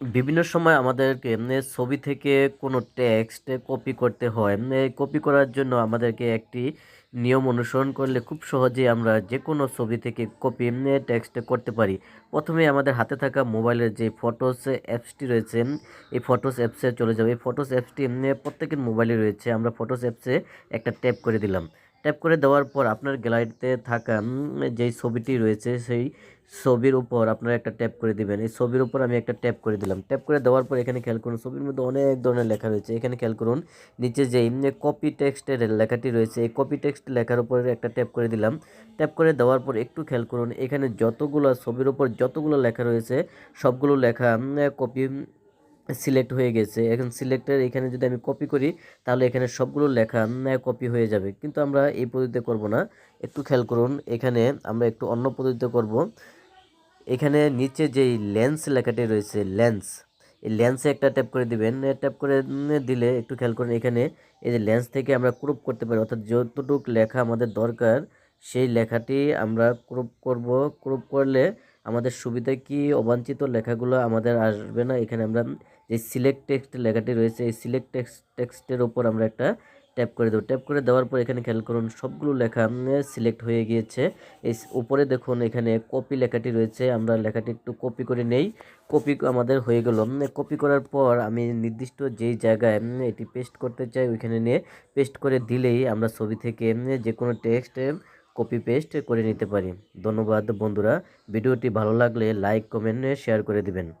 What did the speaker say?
বিভিন্ন সময় আমাদেরকে ছবি থেকে কোনো টেক্সট কপি করতে হয়। কপি করার জন্য আমাদেরকে একটি নিয়ম অনুসরণ করলে খুব সহজেই আমরা যে কোনো ছবি থেকে কপি টেক্সট করতে পারি। প্রথমে আমাদের হাতে থাকা মোবাইলের যে ফটোস অ্যাপসটি রয়েছে, এই ফটোস অ্যাপসে চলে যাবে। এই ফটোস অ্যাপসটি প্রত্যেকের মোবাইলে রয়েছে। আমরা ফটোস অ্যাপসে একটা ট্যাপ করে দিলাম। ট্যাপ করে দেওয়ার পর আপনার গ্যালারিতে থাকা যেই ছবিটি রয়েছে, সেই ছবির উপর আপনারা একটা ট্যাপ করে দিবেন। এই ছবির উপর আমি একটা ট্যাপ করে দিলাম। ট্যাপ করে দেওয়ার পর এখানে খেয়াল করুন, ছবির মধ্যে অনেক ধরনের লেখা রয়েছে। এখানে খেয়াল করুন, নিচে যে কপি টেক্সটের লেখাটি রয়েছে, এই কপি টেক্সট লেখার উপর একটা ট্যাপ করে দিলাম। ট্যাপ করে দেওয়ার পর একটু খেয়াল করুন, এখানে যতগুলো, ছবির উপর যতগুলো লেখা রয়েছে, সবগুলো লেখা কপি সিলেক্ট হয়ে গেছে। এখন সিলেক্টের এখানে যদি আমি কপি করি, তাহলে এখানে সবগুলো লেখা কপি হয়ে যাবে। কিন্তু আমরা এই পদ্ধতিতে করব না। একটু খেয়াল করুন, এখানে আমরা একটু অন্য পদ্ধতিতে করব। এখানে নিচে যেই লেন্স লেখাটি রয়েছে লেন্স এই লেন্সে একটা ট্যাপ করে দিবেন। ট্যাপ করে দিলে একটু খেয়াল করুন, এখানে এই যে লেন্স থেকে আমরা ক্রুপ করতে পারি, অর্থাৎ যতটুক লেখা আমাদের দরকার, সেই লেখাটি আমরা ক্রুপ করব। ক্রুপ করলে আমাদের সুবিধা কি? অবাঞ্ছিত লেখাগুলো আমাদের আসবে না। এখানে আমরা যে সিলেক্ট টেক্সট লেখাটি রয়েছে, এই সিলেক্ট টেক্সট টেক্সটের ওপর আমরা একটা ট্যাপ করে দেবো। ট্যাপ করে দেওয়ার পর এখানে খেয়াল করুন, সবগুলো লেখা সিলেক্ট হয়ে গিয়েছে। এই উপরে দেখুন, এখানে কপি লেখাটি রয়েছে। আমরা লেখাটি একটু কপি করে নেই। কপি আমাদের হয়ে গেল। কপি করার পর আমি নির্দিষ্ট যেই জায়গায় এটি পেস্ট করতে চাই, ওইখানে নিয়ে পেস্ট করে দিলেই আমরা ছবি থেকে যে কোনো টেক্সট কপি পেস্ট করে নিতে পারি। ধন্যবাদ বন্ধুরা। ভিডিওটি ভালো লাগলে লাইক কমেন্ট শেয়ার করে দিবেন।